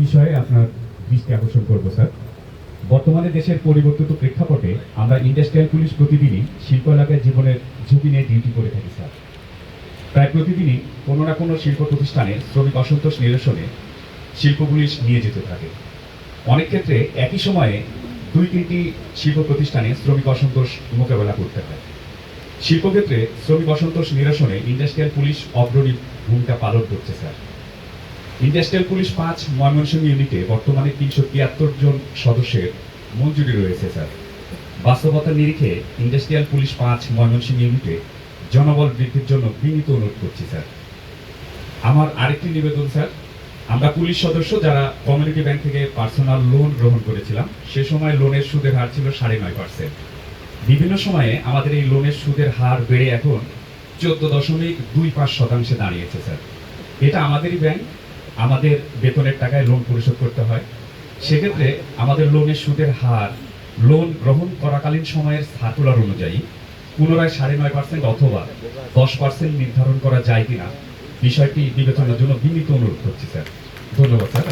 বিষয়ে আপনার দৃষ্টি আকর্ষণ করব, স্যার। বর্তমানে দেশের পরিবর্তিত প্রেক্ষাপটে আমরা ইন্ডাস্ট্রিয়াল পুলিশ প্রতিদিনই শিল্প এলাকায় জীবনের ঝুঁকি নিয়ে ডিউটি করে থাকি, স্যার। প্রায় প্রতিদিনই কোনো না কোনো শিল্প প্রতিষ্ঠানে শ্রমিক অসন্তোষ নিরসনে শিল্প পুলিশ নিয়ে যেতে থাকে। অনেক ক্ষেত্রে একই সময়ে দুই তিনটি শিল্প প্রতিষ্ঠানে শ্রমিক অসন্তোষ মোকাবেলা করতে হয়। শিল্পক্ষেত্রে শ্রমিক অসন্তোষ নিরসনে ইন্ডাস্ট্রিয়াল পুলিশ অগ্রণী ভূমিকা পালন করছে, স্যার। ইন্ডাস্ট্রিয়াল পুলিশ পাঁচ, ময়মনসিংহ ইউনিটে বর্তমানে তিনশো তিয়াত্তর জন সদস্যের মঞ্জুরি রয়েছে, স্যার। বাস্তবতার নিরিখে ইন্ডাস্ট্রিয়াল পুলিশ পাঁচ, ময়মনসিংহ ইউনিটে জনবল বৃদ্ধির জন্য বিনীত অনুরোধ করছি, স্যার। আমার আরেকটি নিবেদন, স্যার। আমরা পুলিশ সদস্য যারা কমিউনিটি ব্যাংক থেকে পার্সোনাল লোন গ্রহণ করেছিলাম, সে সময় লোনের সুদের হার ছিল সাড়ে নয় পার্সেন্ট। বিভিন্ন সময়ে আমাদের এই লোনের সুদের হার বেড়ে এখন চোদ্দ দশমিক দুই পাঁচ শতাংশে দাঁড়িয়েছে, স্যার। এটা আমাদেরই ব্যাংক আমাদের বেতনের টাকায় লোন পরিশোধ করতে হয় সেক্ষেত্রে আমাদের লোনের সুদের হার লোন গ্রহণ করাকালীন সময়ের সার্কুলার অনুযায়ী পুনরায় সাড়ে নয় পার্সেন্ট অথবা দশ পার্সেন্ট নির্ধারণ করা যায় কিনা, বিষয়টি বিবেচনার জন্য বিনীত অনুরোধ করছি, স্যার ধন্যবাদ, স্যার।